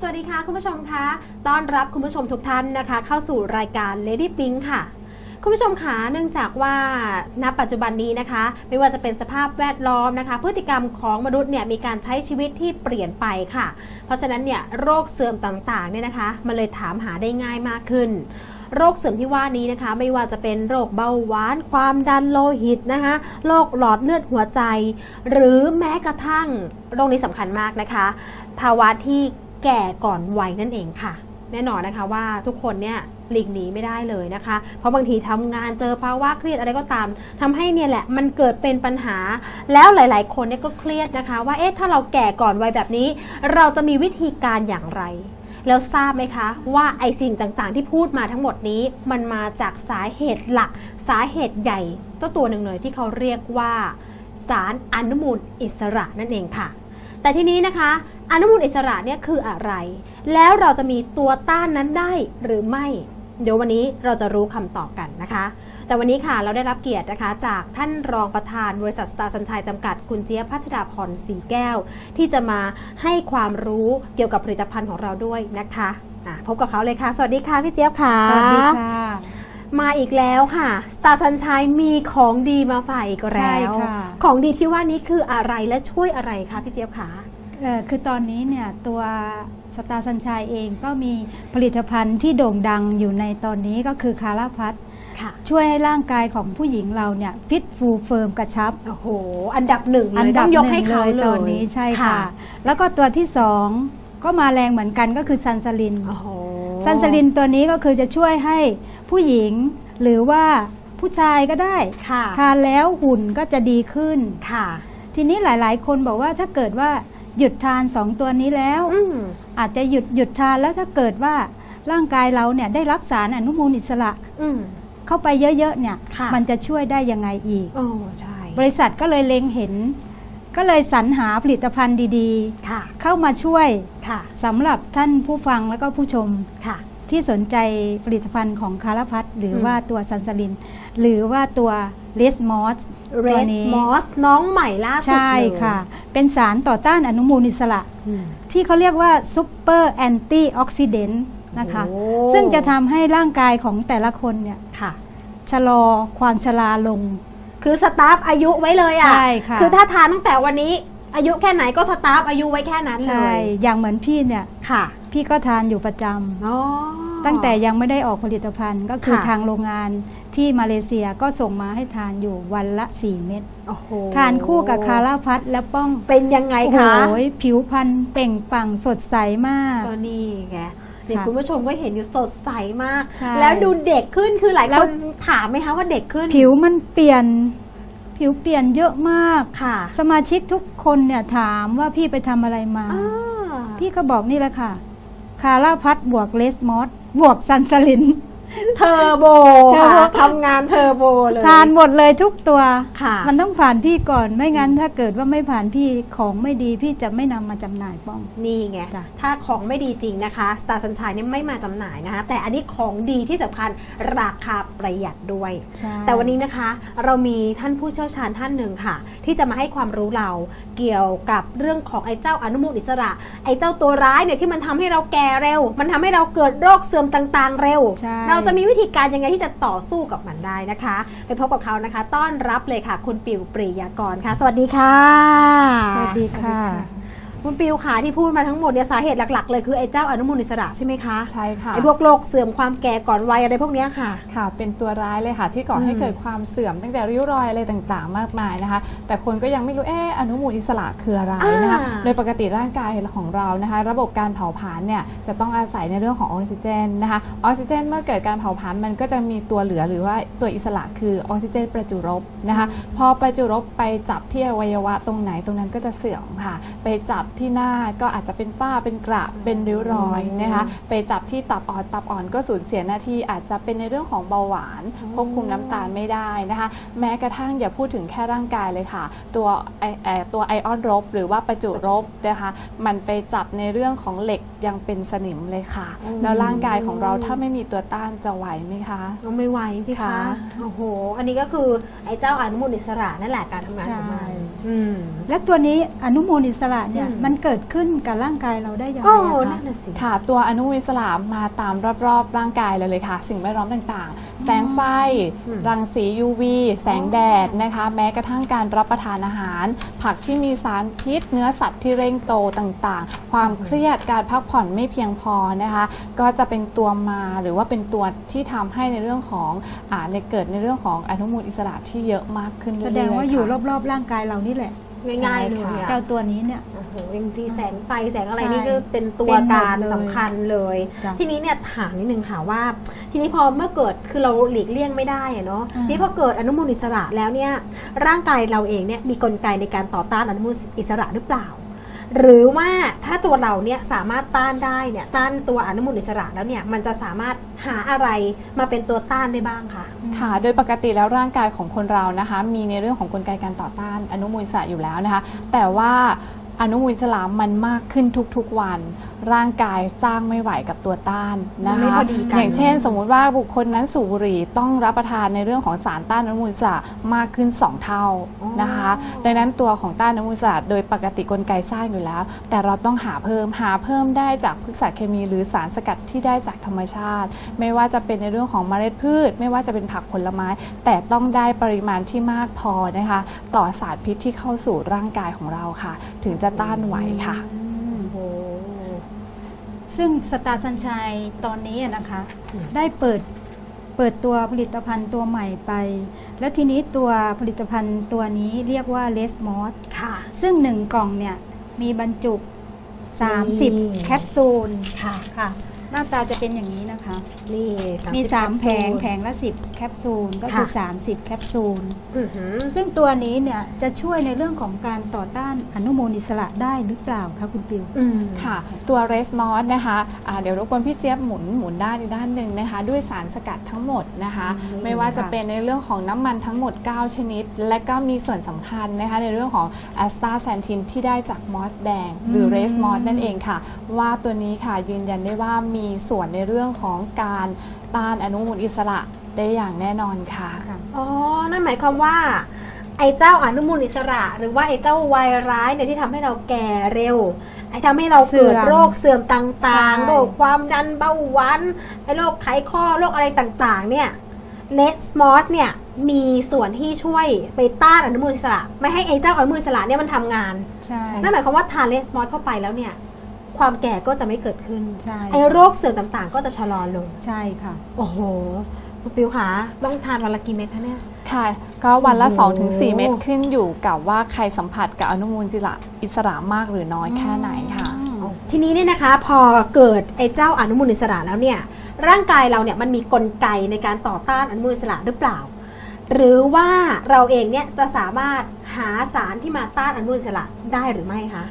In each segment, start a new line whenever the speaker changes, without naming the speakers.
สวัสดีค่ะ คุณผู้ชมคะต้อนรับคุณผู้ชมทุกท่านนะคะ เข้าสู่รายการ Lady Pink ค่ะ คุณผู้ชมคะเนื่องจากว่าณปัจจุบันนี้นะคะ ไม่ว่าจะเป็นสภาพแวดล้อมนะคะ พฤติกรรมของมนุษย์เนี่ยมีการใช้ชีวิตที่เปลี่ยนไปค่ะ เพราะฉะนั้นเนี่ยโรคเสื่อมต่างๆเนี่ยนะคะมันเลยถามหาได้ง่ายมากขึ้นโรคเสื่อมที่ว่านี้นะคะ ไม่ว่าจะเป็นโรคเบาหวาน ความดันโลหิตนะคะโรคหลอดเลือดหัวใจ หรือแม้กระทั่งโรคนี้สำคัญมากนะคะ ภาวะที่ แก่ก่อนวัยนั่นเองค่ะ แน่นอนนะคะว่าทุกคนเนี่ยหลีกหนีไม่ได้เลยนะคะ เพราะบางทีทำงานเจอภาวะเครียดอะไรก็ตามทำให้เนี่ยแหละมันเกิดเป็นปัญหา แล้วหลาย ๆ คนเนี่ยก็เครียดนะคะ ว่าเอ๊ะถ้าเราแก่ก่อนวัยแบบนี้ เราจะมีวิธีการอย่างไร แล้วทราบไหมคะว่าไอสิ่งต่างๆ ที่พูดมาทั้งหมดนี้ มันมาจากสาเหตุหลัก สาเหตุใหญ่เจ้าตัวหนึ่งเลยที่เขาเรียกว่า สารอนุมูลอิสระนั่นเองค่ะ แต่ทีนี้นะคะ อนุมูลอิสระเนี่ยคืออะไร แล้วเราจะมีตัวต้านนั้นได้หรือไม่ เดี๋ยววันนี้เราจะรู้คำตอบกันนะคะ แต่วันนี้ค่ะเราได้รับเกียรตินะคะ จากท่านรองประธานบริษัทสตาร์สัญชัยจำกัดคุณเจี๊ยบพัชดาพรสีแก้ว ที่จะมาให้ความรู้เกี่ยวกับผลิตภัณฑ์ของเราด้วยนะคะะพบกับเขาเลยค่ะ สวัสดีค่ะพี่เจี๊ยบค่ะ
สวัสดีค่ะ
มาอีกแล้วค่ะสตาร์สัญชัยมีของดีมาฝากอีก
ใช่
แล้ว
ค่ะ
ของดีที่ว่านี้คืออะไรและช่วยอะไรคะพี่เจี๊ยบคะ
เอ่อคือตอนนี้เนี่ยตัวสตาร์สัญชัยเองก็มีผลิตภัณฑ์ที่โด่งดังอยู่ในตอนนี้ก็คือคาราพัท
ค่ะ
ช่วยให้ร่างกายของผู้หญิงเราเนี่ยฟิตฟูเฟิร์มกระชับ
โอ้โห อันดับหนึ่งเล
อั
ย
ดั
ต้องยก
ห
ให้
นึ่ง
เขา
เลย
เลย
ตอนนี้ใช่ค่ะ แล้วก็ตัวที่สองก็มาแรงเหมือนกันก็คือซันซาลิน
โอ้โห
ซันซาลินตัวนี้ก็คือจะช่วยให้ผู้หญิงหรือว่าผู้ชายก็ได้
ค่ะ
ทานแล้วหุ่นก็จะดีขึ้น
ค่ะ
ทีนี้หลายๆ คนบอกว่าถ้าเกิดว่าหยุดทานสองตัวนี้แล้ว
อืม
อาจจะหยุดหยุดทานแล้วถ้าเกิดว่าร่างกายเราเนี่ยได้รับสารอนุมูลอิสระ
อืม
เข้าไปเยอะๆเนี่ย
ค่ะ
มันจะช่วยได้ยังไงอีก
โอ้ใช่
บริษัทก็เลยเล็งเห็น ก็เลยสรรหาผลิตภัณฑ์ดี
ค่ะ
ๆเข้ามาช่วย
ค่ะ
สำหรับท่านผู้ฟังแล้วก็ผู้ชม
ค่ะ
ที่สนใจผลิตภัณฑ์ของคาราพัทหรืออ
ม
ว่าตัวซันซาลิน หรือว่าตัวเลสมอส
เร
ตัว
ส
นี้
มอสน้องใหม่ล่าสุด
ใช่
เลย
ค่ะ เป็นสารต่อต้านอนุมูลอิสระ
อืม
ที่เขาเรียกว่าซูเปอร์แอนตี้ออกซิเดนต์นะคะ
โอ้
ซึ่งจะทำให้ร่างกายของแต่ละคนเนี่ย
ค่ะ
ชะลอความชราลง
คือสตาฟอายุไว้เลยอะ
ใช่ค่ะ
คือถ้าทานตั้งแต่วันนี้อายุแค่ไหนก็สตาฟอายุไว้แค่นั้นเล
ใช่
ย
อย่างเหมือนพี่เนี่ย
ค่ะ
พี่ก็ทานอยู่ประจำ
อ๋อ
ตั้งแต่ยังไม่ได้ออกผลิตภัณฑ์ ก็คือ
ค่ะ
ทางโรงงานที่มาเลเซียก็ส่งมาให้ทานอยู่วันละ 4 เม็ด
โอ้โห
ทานคู่กับคาราพัทและป้อง
เป็นยังไง
โอ้โห
คะ
ผิวพรรณเปล่งปลั่งสดใสมาก
ก็นี่ไง เด็ก
ค่ะ
คุณผู้ชมก็เห็นอยู่สดใสมาก
ใช่
แล้วดูเด็กขึ้นคือหลาย
แล้
ค
ว
น ถามไหมคะว่าเด็กขึ้น
ผิวมันเปลี่ยน ผิวเปลี่ยนเยอะมาก
ค่ะ
สมาชิกทุกคนเนี่ยถามว่าพี่ไปทำอะไรมา
อ่า
พี่ก็บอกนี่แหละค่ะ คาราพัทบวกเลสมอสบวกซันสลิน
เทอร์โบ
เทอร์
ค่ะ
โบ
ทำงานเทอร์โบเลย
ทานหมดเลยทุกตัว
ค่ะ
มันต้องผ่านพี่ก่อน ไม่งั้นถ้าเกิดว่าไม่ผ่านพี่ของไม่ดีพี่จะไม่นำมาจำหน่ายป้อง
นี่ไง
จ้ะ
ถ้าของไม่ดีจริงนะคะสตาร์สัญชัยเนี่ยไม่มาจำหน่ายนะคะ แต่อันนี้ของดีที่สำคัญราคาประหยัดด้วย
ใช่
แต่วันนี้นะคะ เรามีท่านผู้เชี่ยวชาญท่านหนึ่งค่ะ ที่จะมาให้ความรู้เรา เกี่ยวกับเรื่องของไอ้เจ้าอนุมูลอิสระ ไอ้เจ้าตัวร้ายเนี่ยที่มันทำให้เราแก่เร็ว มันทำให้เราเกิดโรคเสื่อมต่างๆ เร็ว
ใช่
เราจะมีวิธีการยังไงที่จะต่อสู้กับมันได้นะคะ ไปพบกับเขานะคะ ต้อนรับเลยค่ะ คุณปิวปรียากรค่ะ สวัสดีค่ะ
สวัสดีค่ะ
คุณปิวค่ะที่พูดมาทั้งหมดเนี่ยสาเหตุหลัก ๆ เลยคือไอ้เจ้าอนุมูลอิสระใช่ไหมคะ
ใช่ค่ะ
ไอ้พวกโรคเสื่อมความแก่ก่อนวัยอะไรพวกเนี้ยค่ะ
ค่ะ เป็นตัวร้ายเลยค่ะที่ก่อให้
อืม
เกิดความเสื่อมตั้งแต่ริ้วรอยอะไรต่างๆ มากมายนะคะ แต่คนก็ยังไม่รู้เอออนุมูลอิสระคืออะไรนะคะ
อ่า
โดยปกติร่างกายของเรานะคะ ระบบการเผาผลาญเนี่ยจะต้องอาศัยในเรื่องของออกซิเจนนะคะออกซิเจน เมื่อเกิดการเผาผลาญมันก็จะมีตัวเหลือหรือว่าตัวอิสระคือออกซิเจนประจุรบนะคะพอประจุรบไปจับที่อวัยวะตรงไหนตรงนั้นก็จะเสื่อมค่ะ ไปจับที่หน้าก็อาจจะเป็นฝ้าเป็นกระเป็นริ้วรอยนะคะ ไปจับที่ตับอ่อนตับอ่อนก็สูญเสียหน้าที่อาจจะเป็นในเรื่องของเบาหวานควบคุมน้ำตาลไม่ได้นะคะ แม้กระทั่งอย่าพูดถึงแค่ร่างกายเลยค่ะ ตัวไอเอ่อตัวไอออนรบ หรือว่าประจุรบนะคะมันไปจับในเรื่องของเหล็กยังเป็นสนิมเลยค่ะ
อืม
แล้วร่างกายของเราถ้าไม่มีตัวต้านจะไหวไหมคะ
ก็ไม่ไหวสิคะ
ค่ะ
โอ้โห อันนี้ก็คือไอ้เจ้าอนุมูลอิสระนั่นแหละการทำงานของมัน
ใช่
อืม
และตัวนี้อนุมูลอิสระเนี่ย
อืม
มันเกิดขึ้นกับร่างกายเราได้อย่างไร
โอ้
อะ
นั่
คะ
นน่ะสิ
ค่ะ ตัวอนุมูลอิสระมาตามรอบๆร่างกายเราเลยค่ะ สิ่งแวดล้อมต่างๆ แสงไฟ
อืม
รังสี UV แสงแดดนะคะ แม้กระทั่งการรับประทานอาหาร ผักที่มีสารพิษ เนื้อสัตว์ที่เร่งโตต่างๆ ความเครียดการพักผ่อนไม่เพียงพอนะคะ ก็จะเป็นตัวมาหรือว่าเป็นตัวที่ทำให้ในเรื่องของอ่าในเกิดในเรื่องของอนุมูลอิสระที่เยอะมากขึ้น
แส
เรื่อยๆ
ดงว่าอยู่
ค่ะ
รอบๆร่างกายเรานี่แหละ
ง่ายๆเลยอะ
เจ้าตัวนี้เนี่ย
โอ้โหยังทีแสงไฟแสงอะไร
ใช่
นี่ก็เป็นตัว
เป็นหมด
การ
เลย
สำคัญเลย
จ้ะ
ทีนี้เนี่ยถามนิดนึงค่ะว่า ทีนี้พอเมื่อเกิดคือเราหลีกเลี่ยงไม่ได้อะเนาะ
อ่า
ทีนี้พอเกิดอนุมูลอิสระแล้วเนี่ยร่างกายเราเองเนี่ยมีกลไกในการต่อต้านอนุมูลอิสระหรือเปล่า หรือว่าถ้าตัวเราเนี่ยสามารถต้านได้เนี่ยต้านตัวอนุมูลอิสระแล้วเนี่ยมันจะสามารถหาอะไรมาเป็นตัวต้านได้บ้างคะ
ค่ะ โดยปกติแล้วร่างกายของคนเรานะคะ มีในเรื่องของกลไกการต่อต้านอนุมูลอิสระอยู่แล้วนะคะ แต่ว่า อนุมูลอิสระมันมากขึ้นทุกๆวัน ร่างกายสร้างไม่ไหวกับตัวต้านนะ
มันไม่
คะ
พอดีกัน
อย่างเช่น สมมุติว่าบุคคลนั้นสูบบุหรี่ต้องรับประทานในเรื่องของสารต้านอนุมูลอิสระมากขึ้น 2 เท่านะคะ ดังนั้นตัวของต้านอนุมูลอิสระโดยปกติกลไกสร้างอยู่แล้ว แต่เราต้องหาเพิ่มหาเพิ่มได้จากพฤกษเคมีหรือสารสกัดที่ได้จากธรรมชาติ ไม่ว่าจะเป็นในเรื่องของเมล็ดพืช ไม่ว่าจะเป็นผักผลไม้ แต่ต้องได้ปริมาณที่มากพอนะคะ ต่อสารพิษที่เข้าสู่ร่างกายของเราค่ะ ถึงจะต้านไหวค่ะ
โอ้โห
ซึ่งสตาร์สัญชัยตอนนี้อะนะคะ
อืม
ได้เปิดเปิดตัวผลิตภัณฑ์ตัวใหม่ไป แล้วทีนี้ตัวผลิตภัณฑ์ตัวนี้เรียกว่าเลสมอส
ค่ะ
ซึ่งหนึ่งกล่องเนี่ยมีบรรจุ
นี่
30 แคปซูล
ค่ะ
ค่ะ หน้าตาจะเป็นอย่างนี้นะคะ
นี่
มี
30
3แผงแผงละ 10 แคปซูลก็คือ
ค่ะ
30 แคปซูล
อื้อหือ
ซึ่งตัวนี้เนี่ยจะช่วยในเรื่องของการต่อต้านอนุมูลอิสระได้หรือเปล่าคะคุณปิว
อืม
ค่ะ ตัวเรสมอสนะคะอ่าเดี๋ยวรบกวนพี่เจี๊ยบหมุนหมุนด้านอีกด้านหนึ่งนะคะ ด้วยสารสกัดทั้งหมดนะคะ
อืม
ไม่ว่าจะ
ค่ะ
เป็นในเรื่องของน้ำมันทั้งหมด 9 ชนิด และก็มีส่วนสำคัญนะคะในเรื่องของแอสตาแซนทินที่ได้จากมอสแดง หรือเรสมอสนั่นเองค่ะ ว่าตัวนี้ค่ะยืนยันได้ว่ามีส่วนในเรื่องของการต้านอนุมูลอิสระได้อย่างแน่นอนค่ะ
อ๋อ นั่นหมายความว่า ไอ้เจ้าอนุมูลอิสระ หรือว่าไอ้เจ้าวัยร้ายเนี่ยที่ทำให้เราแก่เร็ว ไอ้ทำให้เราเกิด
เสื่อม
โรคเสื่อมต่าง
ใช่
ๆโรคความดันเบาหวาน ไอ้โรคไขข้อ โรคอะไรต่างๆ เนี่ยเลสมอสเนี่ยมีส่วนที่ช่วยไปต้านอนุมูลอิสระ ไม่ให้ไอ้เจ้าอนุมูลอิสระเนี่ยมันทำงาน
ใช่
นั่นหมายความว่าทานเลสมอสเข้าไปแล้วเนี่ย ความแก่ก็จะไม่เกิดขึ้น
ใช่
ไอ้โรคเสื่อมต่างๆ ก็จะชะลอลง
ใช่ค่ะ
โอ้โหคุณปิวคะต้องทานวันละกี่เม็ดคะเนี่ย
ค่ะ ก็วันละ
โอ้โห
2-4 เม็ดขึ้นอยู่กับว่าใครสัมผัสกับอนุมูลอิสระอิสระมากหรือน้อยแค่ไหนค่ะ
ทีนี้เนี่ยนะคะพอเกิดไอ้เจ้าอนุมูลอิสระแล้วเนี่ยร่างกายเราเนี่ยมันมีกลไกในการต่อต้านอนุมูลอิสระหรือเปล่า หรือว่าเราเองเนี่ยจะสามารถหาสารที่มาต้านอนุมูลอิสระได้หรือไม่คะ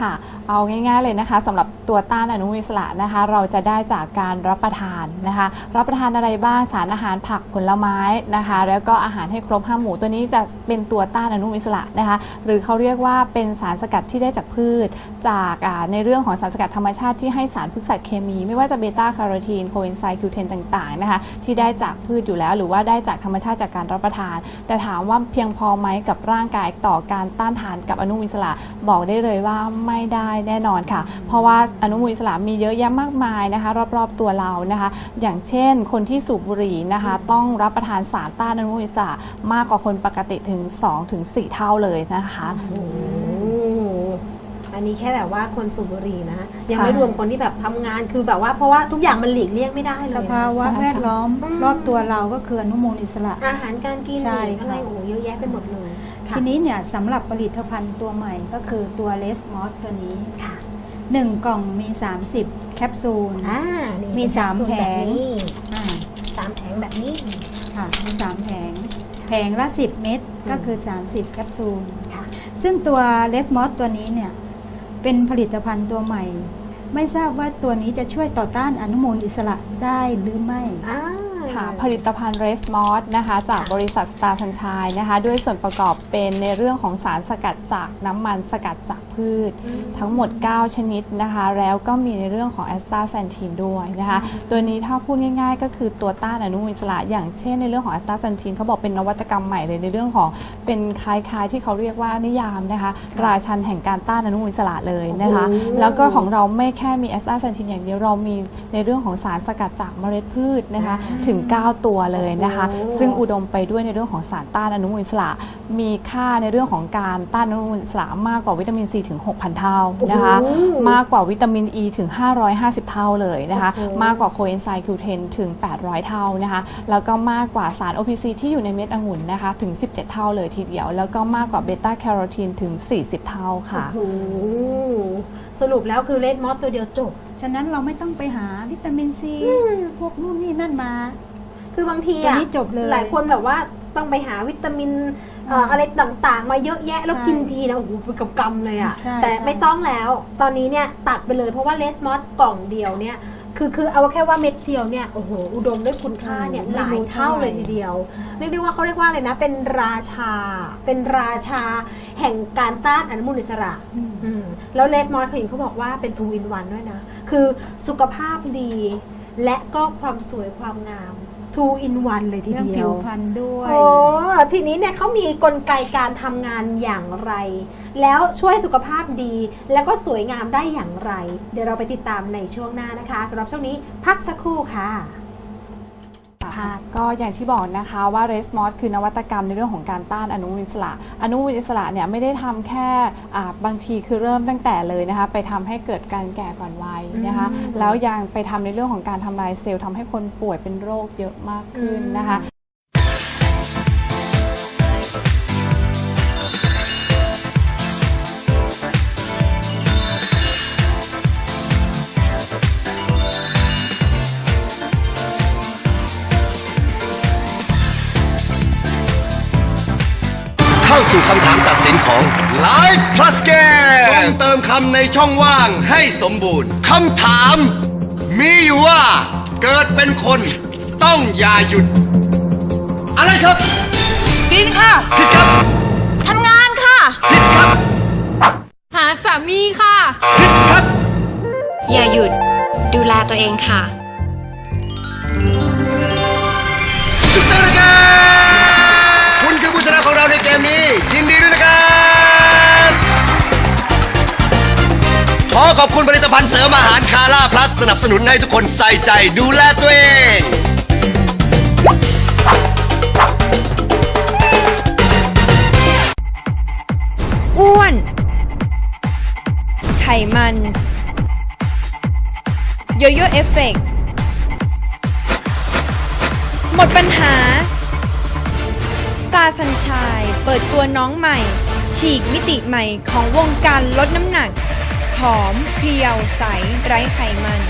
ค่ะ เอาง่ายๆเลยนะคะสำหรับตัวต้านอนุมูลอิสระนะคะ เราจะได้จากการรับประทานนะคะ รับประทานอะไรบ้างสารอาหารผักผลไม้นะคะ แล้วก็อาหารให้ครบห้าหมู่ตัวนี้จะเป็นตัวต้านอนุมูลอิสระนะคะ หรือเขาเรียกว่าเป็นสารสกัดที่ได้จากพืช จากในเรื่องของสารสกัดธรรมชาติที่ให้สารพฤกษเคมี ไม่ว่าจะเบต้าคาร์โรทีนโคเอนไซม์คิวเทนต่างๆนะคะที่ได้จากพืชอยู่แล้ว หรือว่าได้จากธรรมชาติจากการรับประทาน แต่ถามว่าเพียงพอไหมกับร่างกายต่อการต้านทานกับอนุมูลอิสระบอกได้เลยว่าไม่ได้แน่นอนค่ะ เพราะว่าอนุมูลอิสระมีเยอะแยะมากมายนะคะ รอบๆตัวเรานะคะ อย่างเช่น คนที่สูบบุหรี่นะคะ ต้องรับประทานสารต้านอนุมูลอิสระมากกว่าคนปกติถึง 2-4 เท่าเลยนะคะ
โอ้อันนี้แค่แบบว่าคนสูบบุหรี่นะ ยัง
ค่ะ
ไม่รวมคนที่แบบทำงานคือแบบว่าเพราะว่าทุกอย่างมันหลีกเลี่ยงไม่ได้เลย
ส
อะ
ภาวะ
ใช่ค่ะ
แวดล้อม
อืม
รอบตัวเราก็คืออนุมูลอิสระ
อาหารการกิน
ใช่ค่ะ
อะไรโอ้โหเยอะแยะไปหมดเลยค่ะ
ทีนี้เนี่ยสำหรับผลิตภัณฑ์ตัวใหม่ก็คือตัวเลสมอสตัวนี้
ค่ะ
1กล่องมี 30 แคปซูล
อ่านี่
มี
เป็น
สาม
แคปซูล
แผง
แบบนี้
อ่า
สามแผงแบบนี้
ค่ะมีสามแผงแผงละ 10 เม็ดก็คือ 30 แคปซูล
ค่ะ
ซึ่งตัวเลสมอสตัวนี้เนี่ยเป็นผลิตภัณฑ์ตัวใหม่ ไม่ทราบว่าตัวนี้จะช่วยต่อต้านอนุมูลอิสระได้หรือไม่
อ่า
ค่ะ ผลิตภัณฑ์เรสมอสนะคะ จากบริษัทสตาร์ n ันช e นะคะ ด้วยส่วนประกอบเป็นในเรื่องของสารสกัดจากน้ำมันสกัดจากพืช ทั้งหมด 9 ชนิดนะคะ แล้วก็มีในเรื่องของแอสตาแซนทีนด้วยนะคะ ตัวนี้ถ้าพูดง่ายๆ ก็คือตัวต้านอนุมูลอิสระ อย่างเช่นในเรื่องของแอสตาแซนทีนเขาบอกเป็นนวัตกรรมใหม่เลยในเรื่องของเป็นคล้ายๆ ที่เขาเรียกว่านิยามนะคะ ราชันแห่งการต้านอนุมูลอิสระเลยนะคะ
โอ้โห
แล้วก็ของเราไม่แค่มีแอสตาแซนทีนอย่างเดียวเรามีในเรื่องของสารสกัดจากเมล็ดพืชนะคะ ถึง9 ตัวเลยนะคะ
โอ้
ซึ่งอุดมไปด้วยในเรื่องของสารต้านอนุมูลอิสระ มีค่าในเรื่องของการต้านอนุมูลอิสระมากกว่าวิตามินซีถึง 6,000 เท่านะคะ
โอ้โห
มากกว่าวิตามินอ e ีถึง 550 เท่าเลยนะคะ
โอ้โห
มากกว่าโคเอนไซม์ Q10 ถึง 800 เท่านะคะ แล้วก็มากกว่าสาร OPC ที่อยู่ในเม็ดองุ่นนะคะถึง 17 เท่าเลยทีเดียว แล้วก็มากกว่าเบต้าแคโรทีนถึง 40 เท่าค่ะ
โอ้โหสรุปแล้วคือเลดมอสตัวเดียวจบ
ฉะนั้นเราไม่ต้องไปหาวิตามินซีพวกนู่นนี่นั่นมา
คือบางที
ตัว
อะ
นี้จบเลย
หลายคนแบบว่าต้องไปหาวิตามินเอ่ออะไรต่างๆ มาเยอะแยะ แล้ว
ใช่
กินทีนะโอ้โหเป็นกำๆเลยอะ
ใช่
แต่
ใช่
ไม่ต้องแล้วตอนนี้เนี่ยตัดไปเลยเพราะว่าเลสมอสกล่องเดียวเนี่ยคือคือเอาแค่ว่าเม็ดเดียวเนี่ยโอ้โหอุดมด้วยคุณค่าเนี่ยหลายเท่าเลยทีเดียวเรียกได้ว่าเขาเรียกว่าอะไรนะ เป็นราชา เป็นราชาแห่งการต้านอนุมูลอิสระ
อืม
อืมแล้วเลดมอสเขาเห็นเขาบอกว่าเป็น two in one ด้วยนะ คือสุขภาพดี และก็ความสวยความงาม two in one เลยที
เรื่อง
เดี
ผิ
ยว
วพรรณด้วย
โอ้ทีนี้เนี่ยเขามีกลไกการทำงานอย่างไร แล้วช่วยสุขภาพดี แล้วก็สวยงามได้อย่างไร เดี๋ยวเราไปติดตามในช่วงหน้านะคะสำหรับช่วงนี้พักสักครู่ค่ะ ค่ะ
ก็อย่างที่บอกนะคะว่าเรสมอสคือนวัตกรรมในเรื่องของการต้านอนุมูลอิสระ อนุมูลอิสระเนี่ยไม่ได้ทำแค่อ่าบางทีคือเริ่มตั้งแต่เลยนะคะไปทำให้เกิดการแก่ก่อนวัยนะคะ
อืม
แล้วยังไปทำในเรื่องของการทำลายเซลล์ทำให้คนป่วยเป็นโรคเยอะมากขึ้นนะคะ
สู่คำถามตัดสินของ Live Plus Game ต้องเติมคำในช่องว่างให้สมบูรณ์คำถาม มีอยู่ว่า เกิดเป็นคนต้องอย่าหยุด อะไรครับ
บินค่ะ
ผิดครับ
ทำงานค่ะ
ผิดครับ
หาสามีค่ะ
ผิดครับ
อย่าหยุด ดูแลตัวเองค่ะ
ขอบคุณผลิตภัณฑ์เสริมอาหารคาร่าพลัสสนับสนุนให้ทุกคนใส่ใจดูแลตัวเอง
อ้วน ไขมันโยโย่เอฟเฟกต์หมดปัญหา Star Sunshine เปิดตัวน้องใหม่ ฉีกมิติใหม่ของวงการลดน้ำหนัก หอม เพรียว ใส ไร้ไขมัน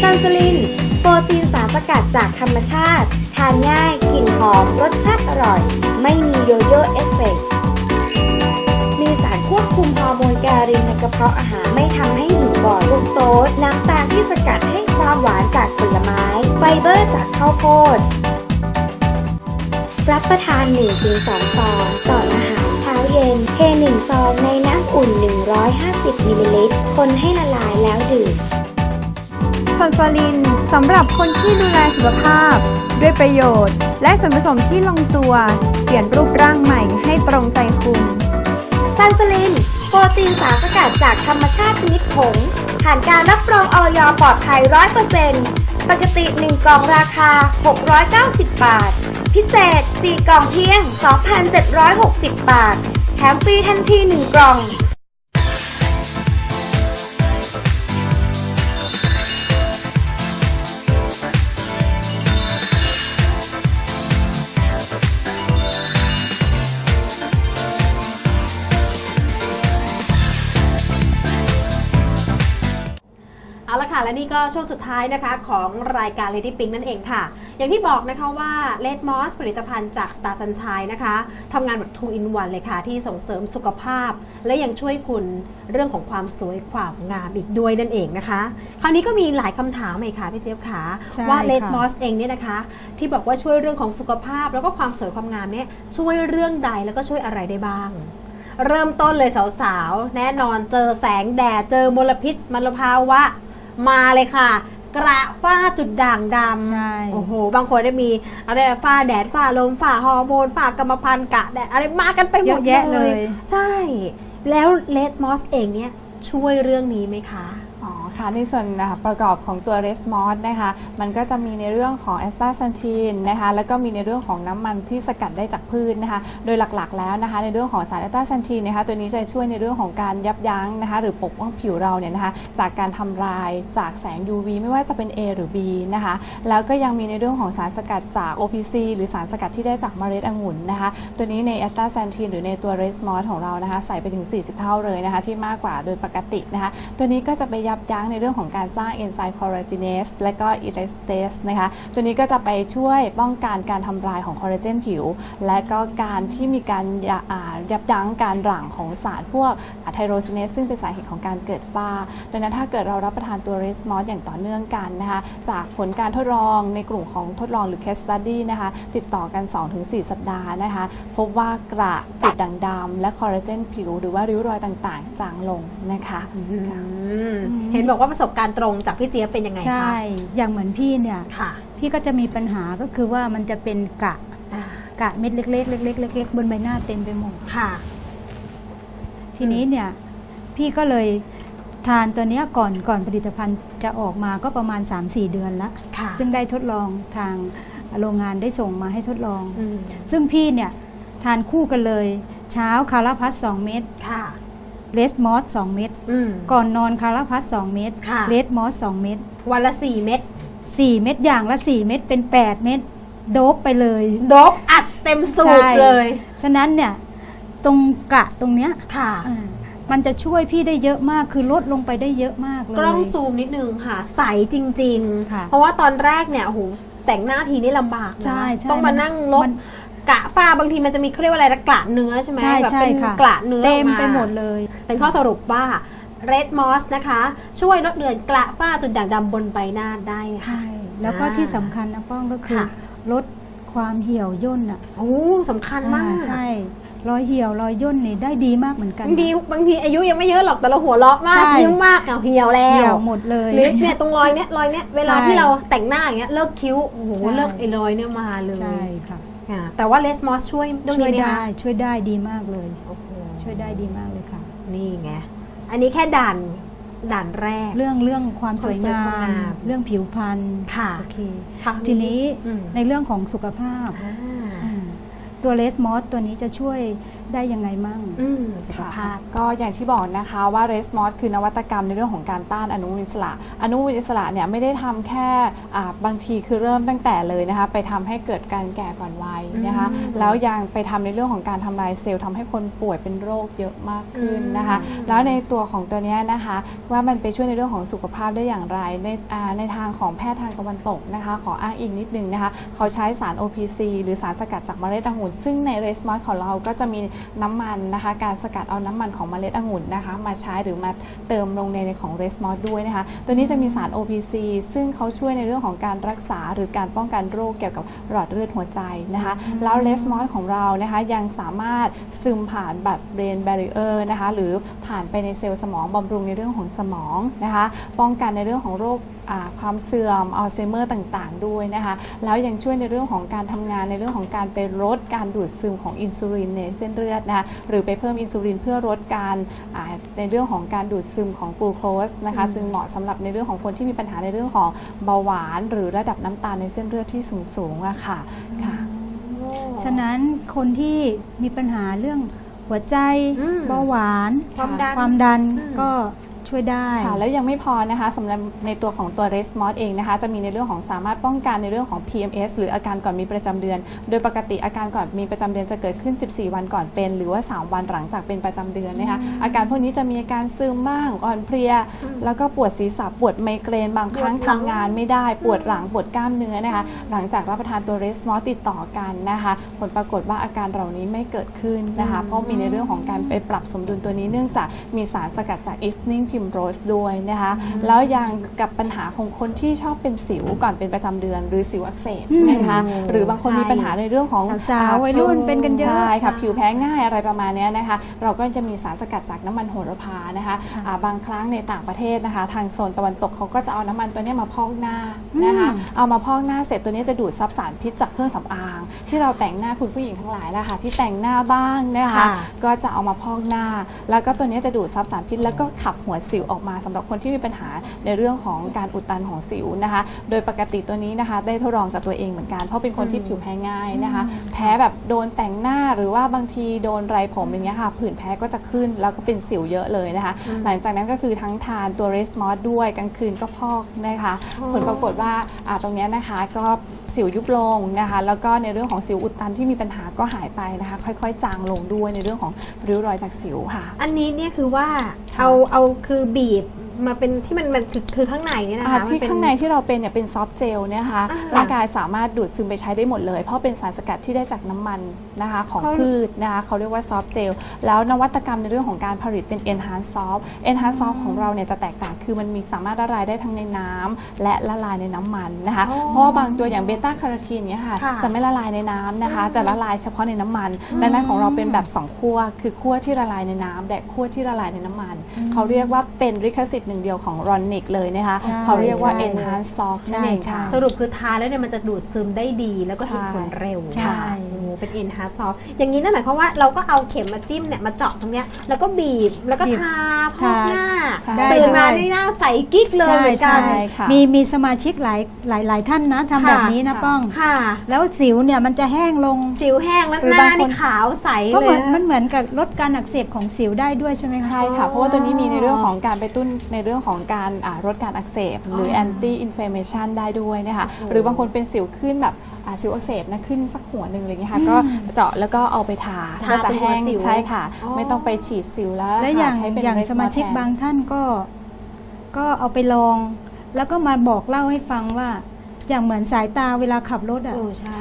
ซันสลิน โปรตีนสารสกัดจากธรรมชาติ ทานง่าย กลิ่นหอม รสชาติอร่อย ไม่มีโยโย่เอฟเฟกต์มีสารควบคุมฮอร์โมนแกรินในกระเพาะอาหารไม่ทำให้หิวบ่อยฟรุกโตสน้ำตาลที่สกัดให้ความหวานจากผลไม้ ไฟเบอร์จากข้าวโพด รับประทาน 1-2 ซองต่ออาหารเช้าเย็นเท1ซองในน้ำอุ่น 150มิลลิลิตร คนให้ละลายแล้วดื่ม
ซันซาลินสำหรับคนที่ดูแลสุขภาพ ด้วยประโยชน์ และส่วนผสมที่ลงตัว เปลี่ยนรูปร่างใหม่ให้ตรงใจคุณ
ซันสลิน โปรตีนสารสกัดจากธรรมชาติชนิดผง ผ่านการรับรองออยปลอดภัย 100%ปกติ 1 กล่องราคา 690 บาท พิเศษ 4 กล่องเพียง 2,760 บาท แถมฟรีทันที 1 กล่อง
นี่ก็ช่วงสุดท้ายนะคะของรายการ Lady Pink นั่นเองค่ะ อย่างที่บอกนะคะว่า Red Moss ผลิตภัณฑ์จาก Star Sunshine นะคะทำงานแบบ2 in 1เลยค่ะ ที่ส่งเสริมสุขภาพ และยังช่วยคุณเรื่องของความสวยความงามอีกด้วยนั่นเองนะคะ คราวนี้ก็มีหลายคำถามเลยค่ะพี่เจี๊ยบขา
ใช่
ว่า Red
ค่ะ
Moss เองเนี่ยนะคะ ที่บอกว่าช่วยเรื่องของสุขภาพ แล้วก็ความสวยความงามเนี่ยช่วยเรื่องใดแล้วก็ช่วยอะไรได้บ้างเริ่มต้นเลยสาวๆ แน่นอนเจอแสงแดด เจอมลพิษมลภาวะ มาเลยค่ะ กระฝ้าจุดด่างดำ
ใช่
โอ้โห บางคนได้มีอะไรฝ้าแดดฝ้าลมฝ้าฮอร์โมนฝ้ากรรมพันธุ์กะแดดอะไรมากันไปห
เย
มด
อะแยะเลย
ใช่ แล้วเลดมอสเองเนี่ยช่วยเรื่องนี้ไหมคะ
อ๋อ ค่ะในส่วนประกอบของตัวเรสมอสนะคะมันก็จะมีในเรื่องของแอสตาซันทีนนะคะแล้วก็มีในเรื่องของน้ำมันที่สกัดได้จากพืชนะคะโดยหลักๆแล้วนะคะในเรื่องของสารแอสตาซันทีนนะคะตัวนี้จะช่วยในเรื่องของการยับยั้งนะคะหรือปกป้องผิวเราเนี่ยนะคะจากการทำลายจากแสง UV ไม่ว่าจะเป็น A หรือ B นะคะแล้วก็ยังมีในเรื่องของสารสกัดจาก OPC หรือสารสกัดที่ได้จากเมล็ดองุ่นนะคะตัวนี้ในแอสตาซันทีนหรือในตัวเรสมอสของเรานะคะใส่ไปถึง 40 เท่าเลยนะคะที่มากกว่าโดยปกตินะคะตัวนี้ก็จะไปยับยั้งในเรื่องของการสร้างเอนไซม์คอลลาเจเนสและก็อิเลสเตสนะคะตัวนี้ก็จะไปช่วยป้องกันการทำลายของคอลลาเจนผิว และก็การที่มีการยับยั้งการหลั่งของสารพวกไทโรซินเนสซึ่งเป็นสาเหตุของการเกิดฝ้า ดังนั้นถ้าเกิดเรารับประทานตัวเรสมอสอย่างต่อเนื่องกันนะคะจากผลการทดลองในกลุ่มของทดลองหรือ case study นะคะติดต่อกัน 2-4 สัปดาห์นะคะพบว่ากระจุดด่างดำและคอลลาเจนผิว หรือว่าริ้วรอยต่างๆ จางลงนะคะค่ะ
เห็นบอกว่าประสบการณ์ตรงจากพี่เจี๊ยบเป็นยังไงคะ
ใช่ อย่างเหมือนพี่เนี่ย
ค่ะ
พี่ก็จะมีปัญหาก็คือว่ามันจะเป็นกะ
อ่า
กะเม็ดเล็กๆเล็กๆเล็กๆบนใบหน้าเต็มไปหมด
ค่ะ
ทีนี้เนี่ยพี่ก็เลยทานตัวเนี้ยก่อนก่อนผลิตภัณฑ์จะออกมาก็ประมาณ 3-4 เดือนละ
ค่ะ
ซึ่งได้ทดลองทางโรงงานได้ส่งมาให้ทดลอง
อืม
ซึ่งพี่เนี่ยทานคู่กันเลย เช้าคาราพัส2เม็ด
ค่ะ
เรสมอส2เม็ด
อืม
ก่อนนอนคาราพัส2เม็ด
ค่ะ
เรสมอส2เม็ด
วันละสี่เม็ด
4เม็ดอย่างละ 4 เม็ดเป็น 8 เม็ดโดบไปเลย
โดบอัดเต็มสูบ
ใช่
เลย
ฉะนั้นเนี่ยตรงกระตรงเนี้ย
ค่ะ
อ่ามันจะช่วยพี่ได้เยอะมากคือลดลงไปได้เยอะมากเลย
กล้องซูมนิดนึงค่ะ ใสจริง
ค่ะ
ๆ เพราะว่าตอนแรกเนี่ยโอ้โหแต่งหน้าทีนี่ลำบากนะ
ใช่ใช่
ต้องมานั่งลบ
มัน
กะฝ้าบางทีมันจะมีเขาเรียกว่าอะไรนะกระเนื้อใช่ไหม
ใช่
แบบ
ใช่
เป็น
ค่ะ
กระเนื้อ
เต็ม
ออกา
ไปหมดเลย
เป็นข้อสรุปว่า Red Moss นะคะ ช่วยลดเลือนกระฝ้าจุดด่างดำบนใบหน้าได้ค่ะ
ใช่ แล้วก็ที่สำคัญนะป้องก็คือ
ค่ะ
ลดความเหี่ยวย่นอะ
โอ้สำคัญมาก
อ่าใช่รอยเหี่ยวรอยย่นนี่ได้ดีมากเหมือนกัน
บางทีบางทีอายุยังไม่เยอะหรอกแต่เราหัวเราะมาก
ใช่
ยิ้มมากเอาเหี่ยวแล้
เหี่ยว
ว
หมดเลย
หรือเนี่ยตรงรอยเนี้ยรอยเนี้ยเวลา
ใช่
ที่เราแต่งหน้าอย่างเงี้ยเลิกคิ้วโอ้โห
ใช่
เลิกไอ้รอยเนี่ยมาเลย
ใช่ค่ะ
อ่าแต่ว่าเลสมอสช่วยเรื่อง
ช่วย
นี้ไหม
ได้
คะ
ช่วยได้ดีมากเลย
โอ้โห
ช่วยได้ดีมากเลยค่ะ
นี่ไง อันนี้แค่ด่านด่านแรก
เรื่องเรื่องความสวย
ความสวย
งา
ความ
ม
งาม
เรื่องผิวพรรณ
ค่ะ
โอเค
คราว
ทีนี้
อืม
ในเรื่องของสุขภาพ
อ่า
อ่าตัวเลสมอสตัวนี้จะช่วย ได้ยังไงมั่ง
อืมสุขภาพ
ก็อย่างที่บอกนะคะว่าเรสมอสคือนวัตกรรมในเรื่องของการต้านอนุมูลอิสระ อนุมูลอิสระเนี่ยไม่ได้ทำแค่อ่าบางทีคือเริ่มตั้งแต่เลยนะคะไปทำให้เกิดการแก่ก่อนวัยนะคะ
อืม
แล้วยังไปทำในเรื่องของการทำลายเซลล์ทำให้คนป่วยเป็นโรคเยอะมากขึ้นนะคะ
อืม
แล้วในตัวของตัวเนี้ยนะคะว่ามันไปช่วยในเรื่องของสุขภาพได้อย่างไร ในอ่าในทางของแพทย์ทางตะวันตกนะคะขออ้างอิงนิดนึงนะคะเขาใช้สาร OPC หรือสารสกัดจากเมล็ดองุ่นซึ่งในเรสมอสของเราก็จะมีน้ำมันนะคะ การสกัดเอาน้ำมันของเมล็ดองุ่นนะคะ มาใช้หรือมาเติมลงในของเรสมอสด้วยนะคะ ตัวนี้จะมีสาร OPC ซึ่งเขาช่วยในเรื่องของการรักษาหรือการป้องกันโรคเกี่ยวกับหลอดเลือดหัวใจนะคะ แล้วเรสมอสของเรานะคะยังสามารถซึมผ่านบัตเบรนแบริเออร์นะคะหรือผ่านไปในเซลล์สมองบำรุงในเรื่องของสมองนะคะ ป้องกันในเรื่องของโรคความเสื่อมอัลไซเมอร์ต่างๆ ด้วยนะคะ แล้วยังช่วยในเรื่องของการทำงานในเรื่องของการไปลดการดูดซึมของอินซูลินในเส้นเลือดนะคะหรือไปเพิ่มอินซูลินเพื่อลดการอ่าในเรื่องของการดูดซึมของกลูโคสนะคะจึงเหมาะสำหรับในเรื่องของคนที่มีปัญหาในเรื่องของเบาหวาน หรือระดับน้ำตาลในเส้นเลือดที่สูงๆอะค่ะค่ะ
ฉะนั้นคนที่มีปัญหาเรื่องหัวใจ
อืม
เบาหวาน
ความดัน
ความดัน
อืม
ก็ ช่วยได้
ค่ะแล้วยังไม่พอนะคะสำหรับในตัวของตัว r e s m o s เองนะคะจะมีในเรื่องของสามารถป้องกันในเรื่องของ PMS หรืออาการก่อนมีประจำเดือน โดยปกติอาการก่อนมีประจำเดือนจะเกิดขึ้น 14 วันก่อนเป็น หรือว่า 3 วันหลังจากเป็นประจำเดือนนะคะอาการพวกนี้จะมีอาการซึมบ้างอ่อนเพลีย แล้วก็ปวดศีรษะปวดไมเกรนบางครั้ง
ปวดหลัง
ทำงานไม่ได้ปวดหลังปวดกล้ามเนื้อนะคะหลังจากรับประทานตัว r e s m o s ติดต่อกันนะคะผลปรากฏว่าอาการเหล่านี้ไม่เกิดขึ้นนะคะเพราะมีในเรื่องของการไปปรับสมดุลตัวนี้เนื่องจากมีสารสกัดจาก evening primrose ด้วยนะคะแล้วยังกับปัญหาของคนที่ชอบเป็นสิวก่อนเป็นประจำเดือน หรือสิวอักเสบนะคะ
อืม
หรือบางคน
ใช่
มีปัญหาในเรื่องของ
สาวๆวัยรุ่นเป็นกันเยอะ
ใช่ค่ะ
ใช่
ผิวแพ้ง่ายอะไรประมาณเนี้ยนะคะเราก็จะมีสารสกัดจากน้ำมันโหระพานะคะอ่าบางครั้งในต่างประเทศนะคะ ทางโซนตะวันตกเขาก็จะเอาน้ำมันตัวเนี้ยมาพอกหน้านะคะ
อืม
เอามาพอกหน้าเสร็จตัวนี้จะดูดซับสารพิษจากเครื่องสำอาง ที่เราแต่งหน้าคุณผู้หญิงทั้งหลายแหละค่ะ ที่แต่งหน้าบ้างนะคะ
ค่ะ
ก็จะเอามาพอกหน้า แล้วก็ตัวนี้จะดูดซับสารพิษแล้วก็ขับหัวสิวออกมาสำหรับคนที่มีปัญหาในเรื่องของการอุดตันของสิวนะคะ โดยปกติตัวนี้นะคะได้ทดลองกับตัวเองเหมือนกันเพราะเป็นคนที่ผิวแพ้ง่ายนะคะ แพ้แบบโดนแต่งหน้าหรือว่าบางทีโดนไรผมอย่างเงี้ยค่ะผื่นแพ้ก็จะขึ้นแล้วก็เป็นสิวเยอะเลยนะคะ หลังจากนั้นก็คือทั้งทานตัวเรสมอสด้วยกลางคืนก็พอกนะคะ ผลปรากฏว่าอ่าตรงเนี้ยนะคะก็ สิวยุบลงนะคะแล้วก็ในเรื่องของสิวอุดตันที่มีปัญหาก็หายไปนะคะ ค่อยๆ จางลงด้วยในเรื่องของริ้วรอยจากสิวค่ะ
อันนี้เนี่ยคือว่าเอาเอาคือบีบ มาเป็นที่มันมันคือคือข้างในเนี่ยนะ
อ่า
คะ
ที่
มัเป็
ข้างในที่เราเป็นเนี่ยเป็นซอฟต์เจลเนี่ยค่ะ
อ่า
ร่างกายสามารถดูดซึมไปใช้ได้หมดเลย เพราะเป็นสารสกัดที่ได้จากน้ำมันนะคะของ
เขา
พืชนะคะเขาเรียกว่าซอฟต์เจลแล้วนวัตกรรมในเรื่องของการผลิตเป็น enhanced soft enhanced soft ของเราเนี่ยจะแตกต่างคือมันมีสามารถละลายได้ทั้งในน้ำและละลายในน้ำมันนะคะ
อ๋อ
เพราะว่าบางตัวอย่างเบต้าคาโรทีนเนี่ยค่ะ
ค่ะ
จะไม่ละลายในน้ำนะคะ จะละลายเฉพาะในน้ำมันดังนั้นของเราเป็นแบบสองขั้วคือขั้วที่ละลายในน้ำและขั้วที่ละลายในน้ำมัน เขาเรียกว่าเป็นลิขสิทธิ์หนึ่งเดียวของรอนนิกเลยนะคะ
ใช่
เขาเรียกว่า
ใช่
enhanced soft นั่นเองค่ะ
สรุปคือทานแล้วเนี่ยมันจะดูดซึมได้ดีแล้วก็เห็นผลเร็ว
ใช่
โอ้โห เป็นเอ็นฮาร์ซอฟอย่างนี้นั่นหมายความว่าเราก็เอาเข็มมาจิ้มเนี่ยมาเจาะตรงเนี้ยแล้วก็บีบแล้วก็
บีบ
ทาพอกหน้า
ใช่
ตื่นมา
ได้ด้วย
ในหน้าใสกิ๊กเลย
ใช่
เหมือนกั
ใช่
น
ค่ะ
มีมีสมาชิกหลายหลายหลายท่านนะทำ
ค่ะ
แบบนี้นะ
ค่ะ
ป้อง
ค่ะ
แล้วสิวเนี่ยมันจะแห้งลง
สิวแห้งแล้ว
หรือ
หน้า
บางคน
นี่ขาวใส
เพราะ
เล
เหมื
ย
อนมันเหมือนกับลดการอักเสบของสิวได้ด้วยใช่ไหมคะ
ใช่ค่ะ เพราะว่าตัวนี้มีในเรื่องของการไปตุ้นในเรื่องของการอ่าลดการอักเสบ หรือ anti inflammation ได้ด้วยนะคะหรือบางคนเป็นสิวขึ้นแบบ อ่าสิวอักเสบนะขึ้นสักหัวหนึ่งอะไรอย่างเงี้ยค่ะก็เจาะแล้วก็เอาไปทา
ทา
ก็จะ
ตรงหัว
แห้ง
สิว
ใช่ค่ะ
อ๋อ
ไม่ต้องไปฉีดสิวแล้ว
และ
ค่ะ
อย่าง
ใช้เป็น
อย่าง
Resmor
สมาชิก
แทน
บางท่านก็ ก็เอาไปลอง แล้วก็มาบอกเล่าให้ฟังว่า อย่างเหมือนสายตาเวลาขับรถอะ
โอ้ใช่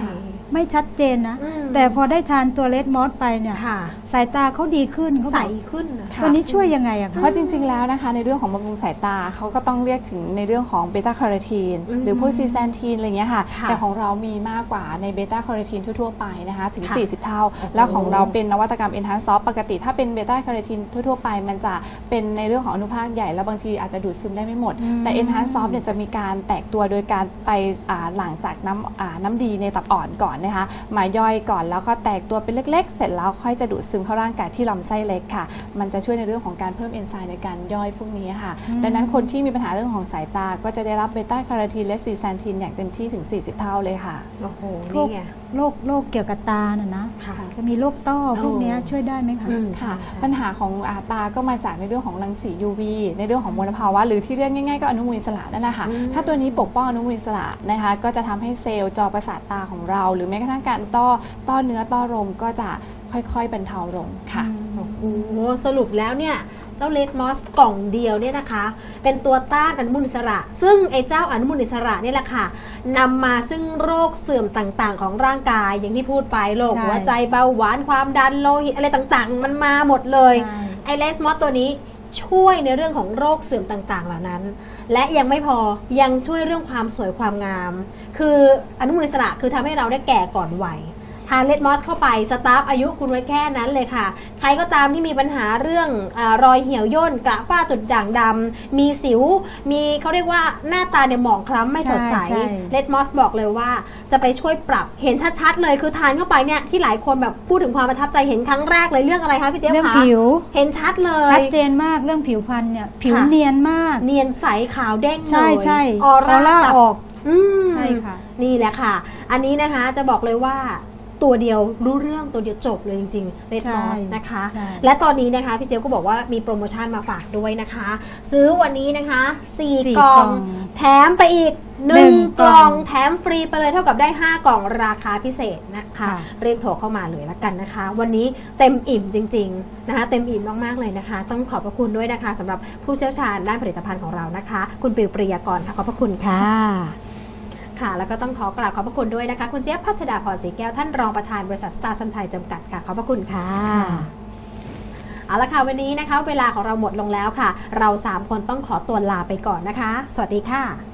ไม่ชัดเจนนะ
อืม
แต่พอได้ทานตัวเลดมอสไปเนี่ย
ค่ะ
สายตาเขาดีขึ้นเขา
ใส
บอก
ขึ้นนะ
ตัวนี้ช่วยยังไงอะคะ
เพราะจริงๆ แล้วนะคะในเรื่องของบำรุงสายตาเขาก็ต้องเรียกถึงในเรื่องของเบต้าคาโรทีน
อืม
หรือพวกซีแซนทีนอะไรเงี้ยค่ะ
ค่ะ
แต่ของเรามีมากกว่าในเบต้าคาโรทีนทั่วๆ ไปนะคะถึง
ค่ะ
40 เท่า แล้วของเราเป็นนวัตกรรม Enhance Soft ปกติถ้าเป็นเบต้าคาโรทีนทั่วๆ ไป มันจะเป็นในเรื่องของอนุภาคใหญ่แล้วบางทีอาจจะดูดซึมได้ไม่หมด แต่ Enhance Soft เนี่ยจะมีการแตกตัวโดยการไปอ่าหลังจากน้ำอ่าน้ำดีในตับอ่อนก่อนนะคะมาย่อยก่อนแล้วก็แตกตัวเป็นเล็ก ๆ เสร็จแล้วค่อยจะดูดซึมเข้าร่างกายที่ลำไส้เล็กค่ะ มันจะช่วยในเรื่องของการเพิ่มเอนไซม์ในการย่อยพวกนี้ค่ะ ดังนั้นคนที่มีปัญหาเรื่องของสายตา ก็จะได้รับเบต้าคาโรทีนและซีแซนทีนอย่างเต็มที่ถึง 40 เท่าเลยค่ะ
โอ้โห
พวก
นี่ไง
โรคโรคเกี่ยวกับตาน่ะนะ
ค่ะ
จะมีโรคต้อพวกเนี้ย
โอ้
ช่วยได้ไหมคะ
อืม
ค่ะ
ใช่
ปัญหาของอาตาก็มาจากในเรื่องของรังสี UV ในเรื่องของมลภาวะ หรือที่เรียกง่ายๆก็อนุมูลอิสระนั่นแหละค่ะ
อืม
ถ้าตัวนี้ปกป้องอนุมูลอิสระนะคะ ก็จะทำให้เซลล์จอประสาทตาของเรา หรือแม้กระทั่งการต้อต้อเนื้อต้อลมก็จะ ค่อยๆ บรรเทาลงค่ะ
โอ้โหสรุปแล้วเนี่ย เจ้าเลดมอสกล่องเดียวเนี่ยนะคะ เป็นตัวต้านอนุมูลอิสระ ซึ่งไอ้เจ้าอนุมูลอิสระเนี่ยแหละค่ะนำมาซึ่งโรคเสื่อมต่างๆ ของร่างกายอย่างที่พูดไปโรค
ใช่
หัวใจเบาหวานความดันโลหิตอะไรต่างๆ มันมาหมดเลย
ใช่
ไอ้เลสมอสตัวนี้ช่วยในเรื่องของโรคเสื่อมต่างๆ เหล่านั้น และยังไม่พอยังช่วยเรื่องความสวยความงาม คืออนุมูลอิสระคือทำให้เราได้แก่ก่อนวัย ทานเลดมอสเข้าไปสตาฟอายุคุณไว้แค่นั้นเลยค่ะ ใครก็ตามที่มีปัญหาเรื่องอารอยเหี่ยวย่นกระฝ้าจุดด่างดำมีสิว มีเขาเรียกว่าหน้าตาเนี่ยหมองคล้ำไม่สดใส
ใช่ใช่
เลดมอสบอกเลยว่า จะไปช่วยปรับเห็นชัดๆเลยคือทานเข้าไปเนี่ยที่หลายคนแบบพูดถึงความประทับใจเห็นครั้งแรกเลยเรื่องอะไรคะพี่เจี๊ยบ
เรื่อง
คะ
ผิว
เห็นชัดเลย
ชัดเจนมากเรื่องผิวพรรณเนี่ยผิว
ค่ะ
เนียนมาก
เนียนใสขาวเด้งเลย
ใช่ใช่
ออร่าจับ
ออก
อืม
ใช่ค่ะ
นี่แหละค่ะ อันนี้นะคะจะบอกเลยว่า ตัวเดียวรู้เรื่องตัวเดียวจบเลยจริงๆเรด
ใช่
มอสนะคะ
ใช่
และตอนนี้นะคะพี่เจี๊ยบก็บอกว่ามีโปรโมชั่นมาฝากด้วยนะคะ ซื้อวันนี้นะคะ
สี่
4 กล่อง
กล่อง
แถมไปอีก
หนึ่ง
1 กล่อง
กล่อง
แถมฟรีไปเลยเท่ากับได้ 5 กล่องราคาพิเศษนะคะ
ค่ะ
รีบโทรเข้ามาเลยละกันนะคะ วันนี้เต็มอิ่มจริงๆนะคะเต็มอิ่มมากๆเลยนะคะ ต้องขอบพระคุณด้วยนะคะสำหรับผู้เชี่ยวชาญด้านผลิตภัณฑ์ของเรานะคะ คุณปิวปริยากรค่ะขอบพระคุณค่ะ ค่ะ แล้วก็ต้องขอกราบขอบพระคุณด้วยนะคะ คุณเจี๊ยบพัชดาพรศรีแก้วท่านรองประธานบริษัทสตาร์ซันไทยจำกัดค่ะ ขอบพระคุณค่ะเอาละค่ะ วันนี้นะคะ เวลาของเราหมดลงแล้วค่ะ เรา 3 คนต้องขอตัวลาไปก่อนนะคะ สวัสดีค่ะ